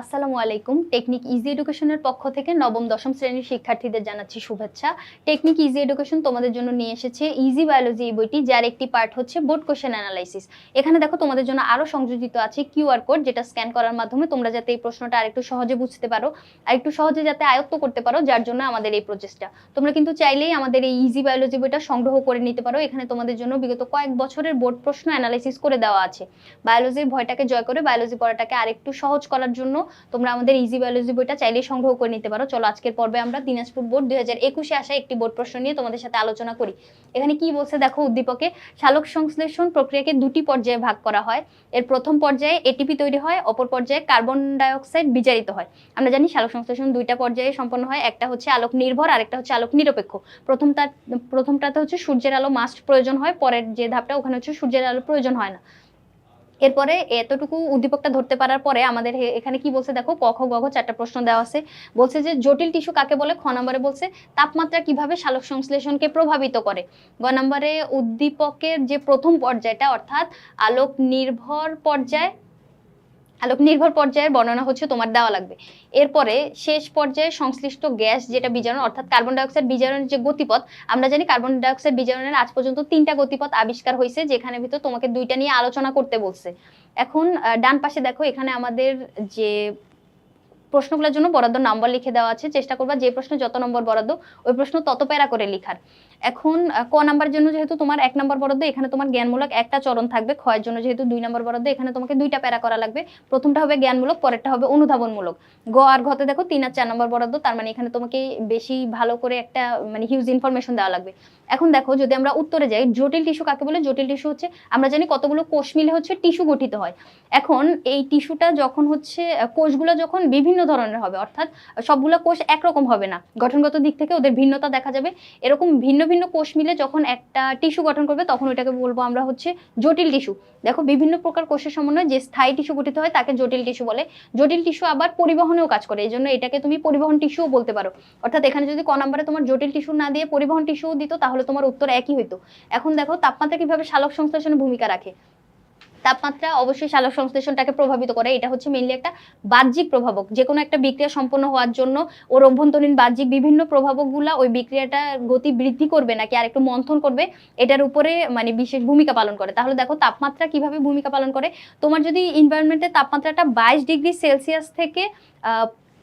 আসসালামু আলাইকুম। Technique easy এডুকেশনের পক্ষ থেকে নবম, দশম শ্রেণির শিক্ষার্থীদের জানাচ্ছি শুভেচ্ছা। টেকনিক ইজি এডুকেশন তোমাদের জন্য নিয়ে এসেছে ইজি বায়োলজি এই বইটি, যার একটি পার্ট হচ্ছে বোর্ড কোশ্চেন অ্যানালাইসিস। এখানে দেখো তোমাদের জন্য আরও সংযোজিত আছে কিউআর কোড, যেটা স্ক্যান করার মাধ্যমে তোমরা যাতে এই প্রশ্নটা আরেকটু সহজে বুঝতে পারো আর একটু সহজে যাতে আয়ত্ত করতে পারো, যার জন্য আমাদের এই প্রচেষ্টা। তোমরা কিন্তু চাইলেই আমাদের এই ইজি বায়োলজি বইটা সংগ্রহ করে নিতে পারো। এখানে তোমাদের জন্য বিগত কয়েক বছরের বোর্ড প্রশ্ন অ্যানালাইসিস করে দেওয়া আছে। বায়োলজির ভয়টাকে জয় করে বায়োলজি পড়াটাকে আরেকটু সহজ করার জন্য তোমরা আমাদের ইজি বায়োলজি বইটা চাইলেই সংগ্রহ করে নিতে পারো। চলো আজকের পর্বে আমরা দিনাজপুর বোর্ড দুই হাজার একুশে আসা একটি বোর্ড প্রশ্ন নিয়ে তোমাদের সাথে আলোচনা করি। এখানে কি বলছে দেখো উদ্দীপকে শালক সংশ্লেষণ প্রক্রিয়াকে দুটি পর্যায়ে ভাগ করা হয়। এর প্রথম পর্যায়ে এটিপি তৈরি হয়, অপর পর্যায়ে কার্বন ডাইঅক্সাইড বিজারিত হয়। আমরা জানি শালক সংশ্লেষণ দুইটা পর্যায়ে সম্পন্ন হয়, একটা হচ্ছে আলোক নির্ভর আর একটা হচ্ছে আলোক নিরপেক্ষ। প্রথমটা প্রথমটাতে হচ্ছে সূর্যের আলো মাস্ট প্রয়োজন হয়, পরের যে ধাপটা, ওখানে হচ্ছে সূর্যের আলো প্রয়োজন হয় না। এরপরে এতটুকু উদ্দীপকটা ধরতে পারার পরে আমাদের এখানে কি বলছে দেখো কখ গ চারটা প্রশ্ন দেওয়া আছে। বলছে যে, জটিল টিস্যু কাকে বলে? খ নম্বরে বলছে, তাপমাত্রা কীভাবে সালোক সংশ্লেষণকে প্রভাবিত করে? গ নম্বরে উদ্দীপকের যে প্রথম পর্যায়টা, অর্থাৎ আলোক নির্ভর পর্যায় আলোক নির্ভর পর্যায়ের বর্ণনা হচ্ছে তোমার দেওয়া লাগবে। এরপরে শেষ পর্যায়ে সংশ্লিষ্ট গ্যাস যেটা বিজারণ, অর্থাৎ কার্বন ডাইঅক্সাইড বিজারণের যে গতিপথ, আমরা জানি কার্বন ডাইঅক্সাইড বিজারণের আজ পর্যন্ত তিনটা গতিপথ আবিষ্কার হয়েছে, যেখানে ভিতর তোমাকে দুইটা নিয়ে আলোচনা করতে বলছে। এখন ডান পাশে দেখো, এখানে আমাদের যে প্রশ্নগুলোর জন্য বরাদ্দ নাম্বার লিখে দেওয়া আছে। চেষ্টা করবা যে প্রশ্ন যত নম্বর বরাদ্দ, ওই প্রশ্ন তত প্যারা করে লিখার। এখন ক নাম্বার জন্য যেহেতু তোমার এক নম্বর বরাদ্দ, এখানে তোমার জ্ঞানমূলক একটা চরণ থাকবে। ক্ষয়ের জন্য যেহেতু দুই নম্বর বরাদ্দ, এখানে তোমাকে দুইটা প্যারা করা লাগবে। প্রথমটা হবে জ্ঞানমূলক, পরেরটা হবে অনুধাবনমূলক। গ আর ঘতে দেখো তিন আর চার নম্বর বরাদ্দ, তার মানে এখানে তোমাকে বেশি ভালো করে একটা মানে হিউজ ইনফরমেশন দেওয়া লাগবে। এখন দেখো যদি আমরা উত্তরে যাই, জটিল টিস্যু কাকে বলে? জটিল টিস্যু হচ্ছে, আমরা জানি কতগুলো কোষ মিলে হচ্ছে টিস্যু গঠিত হয়। এখন এই টিস্যুটা যখন হচ্ছে কোষগুলো যখন বিভিন্ন ধরনের হবে। অর্থাৎ সবগুলো কোষ একরকম হবে না। গঠনগত দিক থেকে ওদের ভিন্নতা দেখা যাবে। এরকম ভিন্ন ভিন্ন কোষ মিলে যখন একটা টিস্যু গঠন করবে, তখন ওইটাকে বলব আমরা হচ্ছে জটিল টিস্যু। দেখো, বিভিন্ন প্রকার কোষের সমন্বয়ে যে স্থায়ী টিস্যু গঠিত হয়, তাকে জটিল টিস্যু বলে। জটিল টিস্যু আবার পরিবহনেও কাজ করে, এই জন্য এটাকে তুমি পরিবহন টিস্যুও বলতে পারো। অর্থাৎ এখানে যদি ক নম্বরে তোমার জটিল টিস্যু না দিয়ে পরিবহন টিস্যু দিত, তাহলে তোমার উত্তর একই হইতো। এখন দেখো, তাপমাত্রা কীভাবে সালোক সংশ্লেষণে ভূমিকা রাখে? তাপমাত্রা অবশ্যই সালোক সংশ্লেষণটাকে প্রভাবিত করে। এটা হচ্ছে মেইনলি একটা বাহ্যিক প্রভাবক। যে কোনো একটা বিক্রিয়া সম্পন্ন হওয়ার জন্য ওর অভ্যন্তরীণ বাহ্যিক বিভিন্ন প্রভাবকগুলা ওই বিক্রিয়াটা গতি বৃদ্ধি করবে নাকি আর একটু মন্থন করবে, এটার উপরে মানে বিশেষ ভূমিকা পালন করে। তাহলে দেখো তাপমাত্রা কীভাবে ভূমিকা পালন করে। তোমার যদি ইনভায়রনমেন্টের তাপমাত্রাটা বাইশ ডিগ্রি সেলসিয়াস থেকে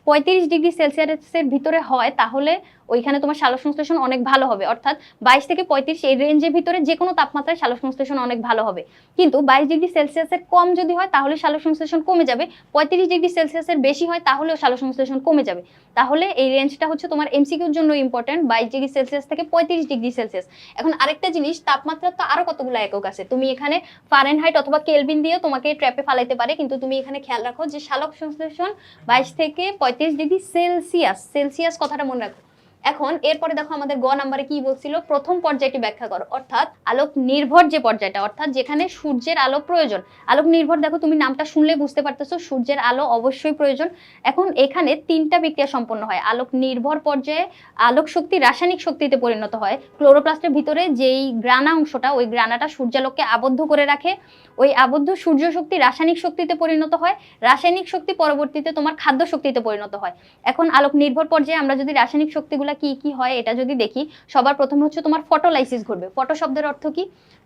পঁয়ত্রিশ ডিগ্রি সেলসিয়াসের ভিতরে হয়, তাহলে ওইখানে তোমার সালোক সংশ্লেষণ অনেক ভালো হবে। অর্থাৎ বাইশ থেকে পঁয়ত্রিশ এই রেঞ্জের ভিতরে যে কোনো তাপমাত্রায় সালোক সংশ্লেষণ অনেক ভালো হবে। কিন্তু বাইশ ডিগ্রি সেলসিয়াসের কম যদি হয়, তাহলে সালোক সংশ্লেষণ কমে যাবে। পঁয়ত্রিশ ডিগ্রি সেলসিয়াসের বেশি হয়, তাহলেও সালোক সংশ্লেষণ কমে যাবে। তাহলে এই রেঞ্জটা হচ্ছে তোমার এমসিকিউর জন্য ইম্পর্টেন্ট বাইশ ডিগ্রি সেলসিয়াস থেকে পঁয়ত্রিশ ডিগ্রি সেলসিয়াস। এখন আরেকটা জিনিস, তাপমাত্রা তো আরও কতগুলো একক আছে? তুমি এখানে ফারেনহাইট অথবা কেলভিন দিয়েও তোমাকে ট্র্যাপে ফালাইতে পারে, কিন্তু তুমি এখানে খেয়াল রাখো যে সালোক সংশ্লেষণ বাইশ থেকে পঁয়ত্রিশ ডিগ্রি সেলসিয়াস সেলসিয়াস কথাটা মনে রাখো। এখন এরপরে দেখো আমাদের গ নাম্বারে কি বলছিল? প্রথম পর্যায়টি ব্যাখ্যা করো। অর্থাৎ আলোক নির্ভর যে পর্যায়টা, অর্থাৎ যেখানে সূর্যের আলো প্রয়োজন। আলোক নির্ভর দেখো তুমি নামটা শুনলে বুঝতে পারতেছো, সূর্যের আলো অবশ্যই প্রয়োজন। এখন এখানে তিনটা বিক্রিয়া সম্পন্ন হয়। আলোক নির্ভর পর্যায়ে আলোক শক্তি রাসায়নিক শক্তিতে পরিণত হয়। ক্লোরোপ্লাস্টের ভিতরে যেই গ্রানা অংশটা, ওই গ্রানাটা সূর্যালোককে আবদ্ধ করে রাখে। ওই আবদ্ধ সূর্য শক্তি রাসায়নিক শক্তিতে পরিণত হয়। রাসায়নিক শক্তি পরবর্তীতে তোমার খাদ্য শক্তিতে পরিণত হয়। এখন আলোক নির্ভর পর্যায়ে আমরা যদি রাসায়নিক শক্তিগুলা কি কি হয় এটা যদি দেখি, সবার প্রথমে হচ্ছে তোমার ফটোলাইসিস ঘটবে। ফটো শব্দের অর্থ কি?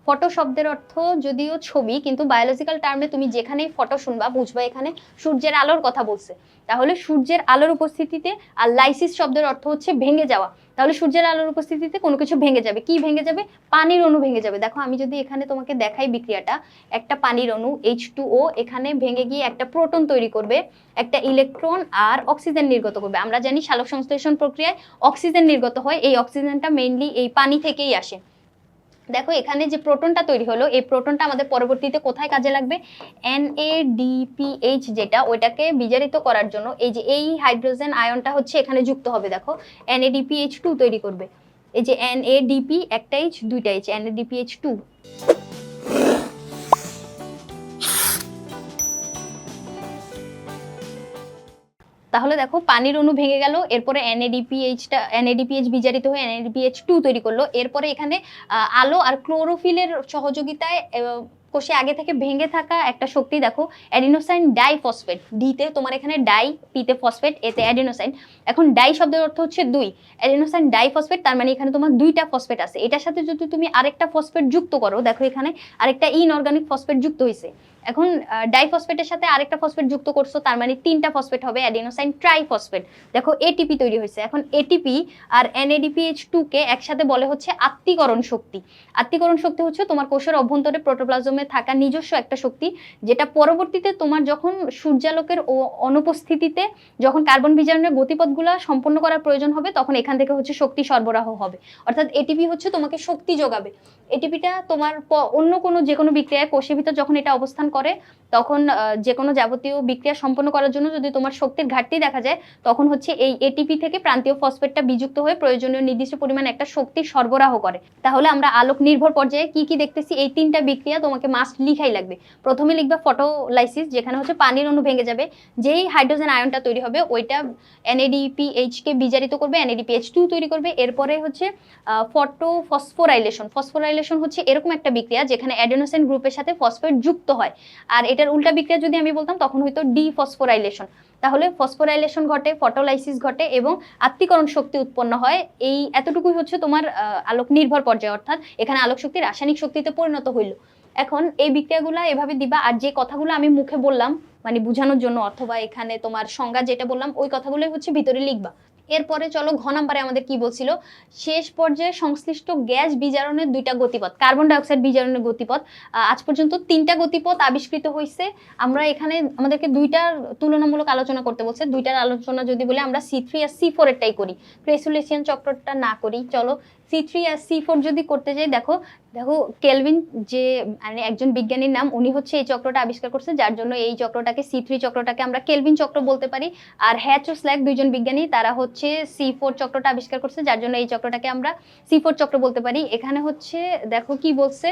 ফটো শব্দের অর্থ যদিও ছবি, কিন্তু বায়োলজিক্যাল টার্মে তুমি যেখানেই ফটো শুনবা, বুঝবা এখানে সূর্যের আলোর কথা বলছে। তাহলে সূর্যের আলোর উপস্থিতিতে আর লাইসিস শব্দের অর্থ হচ্ছে ভেঙে যাওয়া। তাহলে সূর্যের আলোর উপস্থিতিতে কোনো কিছু ভেঙে যাবে। কি ভেঙে যাবে? পানির অণু ভেঙে যাবে। দেখো, আমি যদি এখানে তোমাকে দেখাই বিক্রিয়াটা, একটা পানির অণু এইচ টু ও এখানে ভেঙে গিয়ে একটা প্রোটন তৈরি করবে, একটা ইলেকট্রন আর অক্সিজেন নির্গত করবে। আমরা জানি সালোক সংশ্লেষণ প্রক্রিয়ায় অক্সিজেন নির্গত হয়, এই অক্সিজেনটা মেইনলি এই পানি থেকেই আসে। দেখো, এখানে যে প্রোটনটা তৈরি হলো, এই প্রোটনটা আমাদের পরবর্তীতে কোথায় কাজে লাগবে? এনএডিপিএইচ যেটা, ওইটাকে বিজারিত করার জন্য এই যে এই হাইড্রোজেন আয়নটা হচ্ছে এখানে যুক্ত হবে, দেখো। এনএডিপিএইচ টু তৈরি করবে। এই যে NADP একটা এইচ দুইটা এইচ এনএডিপিএইচ টু তাহলে দেখো পানির অণু ভেঙে গেল, এরপরে এনএডিপিএইচটা এনএডিপিএইচ বিজারিত হয়ে এনএডিপিএইচ টু তৈরি করল, এরপরে এখানে আলো আর ক্লোরোফিলের সহযোগিতায় কোষে আগে থেকে ভেঙে থাকা একটা শক্তি দেখো, অ্যাডিনোসাইন ডাইফসফেট ডিতে তোমার এখানে ডাই পিতে ফসফেট এতে অ্যাডিনোসাইন। এখন ডাই শব্দের অর্থ হচ্ছে দুই, অ্যাডিনোসাইন ডাইফসফেট, তার মানে এখানে তোমার দুইটা ফসফেট আছে, এটার সাথে যদি তুমি আরেকটা ফসফেট যুক্ত করো, দেখো এখানে আরেকটা ইনঅর্গানিক ফসফেট যুক্ত হয়েছে এখন ডাইফসফেটের সাথে আরেকটা ফসফেট যুক্ত করছ, তার মানে তিনটা ফসফেট হবে অ্যাডিনোসাইন ট্রাইফসফেট দেখো এটিপি তৈরি হয়েছে। এখন এটিপি আর এনএডিপিএইচ টু কে একসাথে বলে হচ্ছে আত্মীকরণ শক্তি। আত্মীকরণ শক্তি হচ্ছে তোমার কোষের অভ্যন্তরে প্রোটোপ্লাজমে থাকা নিজস্ব একটা শক্তি, যেটা পরবর্তীতে তোমার যখন সূর্যালোকের ও অনুপস্থিতিতে যখন কার্বন বিজারণের গতিপথগুলো সম্পন্ন করার প্রয়োজন হবে, তখন এখান থেকে হচ্ছে শক্তি সরবরাহ হবে। অর্থাৎ এটিপি হচ্ছে তোমাকে শক্তি যোগাবে। এটিপিটা তোমার অন্য কোনো যে কোনো বিক্রিয়ায় কোষের ভিতর যখন এটা অবস্থান করে, তখন যে কোনো যাবতীয় বিক্রিয়া সম্পন্ন করার জন্য যদি তোমার শক্তির ঘাটতি দেখা যায়, তখন হচ্ছে এই এটিপি থেকে প্রান্তীয় ফসফেটটা বিযুক্ত হয়ে প্রয়োজনীয় নির্দিষ্ট পরিমাণ একটা শক্তি সরবরাহ করে। তাহলে আমরা আলোক নির্ভর পর্যায়ে কি কি দেখতেছি, এই তিনটা বিক্রিয়া তোমাকে মাস্ট লিখাই লাগবে। প্রথমে লিখবে ফটোলাইসিস যেখানে হচ্ছে পানির অণু ভেঙে যাবে। যেই হাইড্রোজেন আয়নটা তৈরি হবে, ওইটা এনএডিপিএইচ কে বিজারিত করবে এনএডিপিএইচ টু তৈরি করবে। এরপরে হচ্ছে ফটো ফসফোরাইলেশন ফসফোরাইলেশন হচ্ছে এরকম একটা বিক্রিয়া যেখানে অ্যাডেনোসিন গ্রুপের সাথে ফসফেট যুক্ত হয়। আর এটার উল্টা বিক্রিয়া যদি আমি বলতাম, তখন হয়তো ডি ফসফোরাইলেশন তাহলে ফসফোরাইলেশন ঘটে, ফটোলাইসিস ঘটে এবং আত্মীকরণ শক্তি উৎপন্ন হয়। এই এতটুকুই হচ্ছে তোমার আলোক নির্ভর পর্যায়ে, অর্থাৎ এখানে আলোক শক্তি রাসায়নিক শক্তিতে পরিণত হইল। এখন এই বিক্রিয়াগুলো এভাবে দিবা, আর যে কথাগুলো আমি মুখে বললাম মানে বোঝানোর জন্য, অথবা এখানে তোমার সংজ্ঞা যেটা বললাম, ওই কথাগুলোই হচ্ছে ভিতরে লিখবা। এরপরে চলো ঘ নাম্বারে আমাদের কি বলছিল? শেষ পর্যায়ে সংশ্লিষ্ট গ্যাস বিজারণের দুইটা গতিপথ, কার্বন ডাইঅক্সাইড বিজারণের গতিপথ আজ পর্যন্ত তিনটা গতিপথ আবিষ্কৃত হয়েছে আমরা এখানে আমাদেরকে দুইটার তুলনামূলক আলোচনা করতে বলছে। দুইটার আলোচনা যদি বলে, আমরা সি থ্রি আর সি ফোর এরটাই করি। ক্রেসুলেশিয়ান চক্রটা না করি। চলো সি থ্রি আর সি ফোর যদি করতে যাই, দেখো দেখো কেলভিন যে মানে একজন বিজ্ঞানীর নাম, উনি হচ্ছে এই চক্রটা আবিষ্কার করছে, যার জন্য এই চক্রটাকে সি থ্রি চক্রটাকে আমরা কেলভিন চক্র বলতে পারি। আর হ্যাচ ও স্ল্যাক দুইজন বিজ্ঞানী, তারা হচ্ছে সি ফোর চক্রটা আবিষ্কার করছে, যার জন্য এই চক্রটাকে আমরা সি ফোর চক্র বলতে পারি। এখানে হচ্ছে, দেখো কি বলছে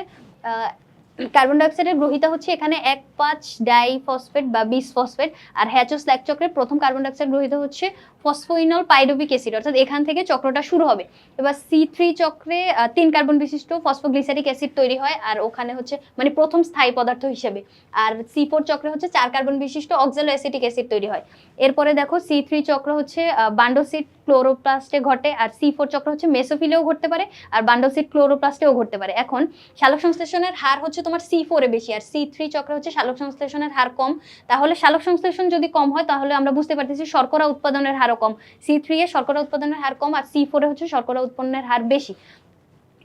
কার্বন ডাইঅক্সাইডের গ্রহিতা হচ্ছে এখানে এক পাঁচ ডাই ফসফেট বা বিস ফসফেট আর হ্যাচো স্ল্যাক চক্রের প্রথম কার্বন ডাইঅক্সাইড গ্রহিত হচ্ছে ফসফোইনল পাইরোবিক অ্যাসিড, অর্থাৎ এখান থেকে চক্রটা শুরু হবে। এবার সি থ্রি চক্রে তিন কার্বন বিশিষ্ট ফসফোগ্লিসারিক অ্যাসিড তৈরি হয়, আর ওখানে হচ্ছে মানে প্রথম স্থায়ী পদার্থ হিসেবে। আর সি ফোর চক্রে হচ্ছে চার কার্বন বিশিষ্ট অক্সালো অ্যাসিটিক অ্যাসিড তৈরি হয়। এরপরে দেখো সি থ্রি চক্র হচ্ছে বান্ডোসিড ক্লোরোপ্লাস্টে ঘটে আর সি ফোর চক্র হচ্ছে মেসোফিলেও ঘটতে পারে আর বান্ডোসিট ক্লোরোপ্লাস্টেও ঘটতে পারে। এখন শালক সংশ্লেষণের হার হচ্ছে তোমার সি ফোরে বেশি আর সি থ্রি চক্র হচ্ছে শালক সংশ্লেষণের হার কম। তাহলে শালক সংশ্লেষণ যদি কম হয়, তাহলে আমরা বুঝতে পারতেছি শর্করা উৎপাদনের হারও কম। সি থ্রি এ শর্করা উৎপাদনের হার কম আর সি ফোরে হচ্ছে শর্করা উৎপন্নের হার বেশি।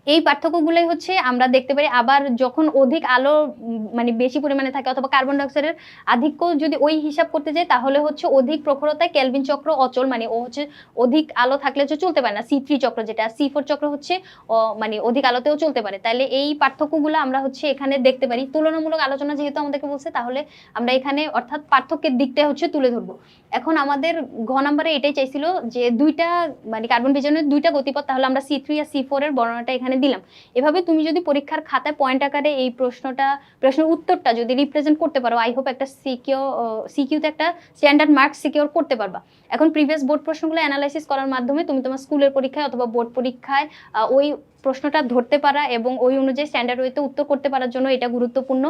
এই পার্থক্যগুলোই হচ্ছে আমরা দেখতে পারি। আবার যখন অধিক আলো মানে বেশি পরিমাণে থাকে অথবা কার্বন ডাইঅক্সাইডের আধিক্য যদি ওই হিসাব করতে যাই, তাহলে হচ্ছে অধিক প্রখরতায় ক্যালভিন চক্র অচল মানে ও হচ্ছে অধিক আলো থাকলে হচ্ছে চলতে পারে না। সি থ্রি চক্র যেটা সি ফোর চক্র হচ্ছে মানে অধিক আলোতেও চলতে পারে। তাহলে এই পার্থক্যগুলো আমরা হচ্ছে এখানে দেখতে পারি। তুলনামূলক আলোচনা যেহেতু আমাদেরকে বলছে, তাহলে আমরা এখানে অর্থাৎ পার্থক্যের দিকটা হচ্ছে তুলে ধরবো। এখন আমাদের ঘ নাম্বারে এটাই চাইছিল যে দুইটা মানে কার্বন বিজারণের দুইটা গতিপথ, তাহলে আমরা সি থ্রি আর সি ফোর এর বর্ণনাটা এখানে দিলাম। এভাবে তুমি যদি পরীক্ষার খাতায় পয়েন্ট আকারে এই প্রশ্নটা, প্রশ্নের উত্তরটা যদি রিপ্রেজেন্ট করতে পারো আই হোপ একটা সিকিউর সিকিউতে একটা স্ট্যান্ডার্ড মার্কস সিকিউর করতে পারবা। এখন প্রিভিয়াস বোর্ড প্রশ্নগুলো অ্যানালাইসিস করার মাধ্যমে তুমি তোমার স্কুলের পরীক্ষায় অথবা বোর্ড পরীক্ষায় ওই প্রশ্নটা ধরতে পারা এবং ওই অনুযায়ী স্ট্যান্ডার্ড ওয়েতে উত্তর করতে পারার জন্য এটা গুরুত্বপূর্ণ।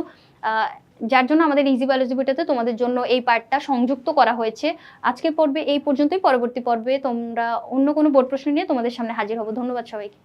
যার জন্য আমাদের ইজি বায়োলজি বইটাতে তোমাদের জন্য এই পার্টটা সংযুক্ত করা হয়েছে। আজকের পর্বে এই পর্যন্তই। পরবর্তী পর্বে তোমরা অন্য কোনো বোর্ড প্রশ্ন নিয়ে তোমাদের সামনে হাজির হব। ধন্যবাদ সবাইকে।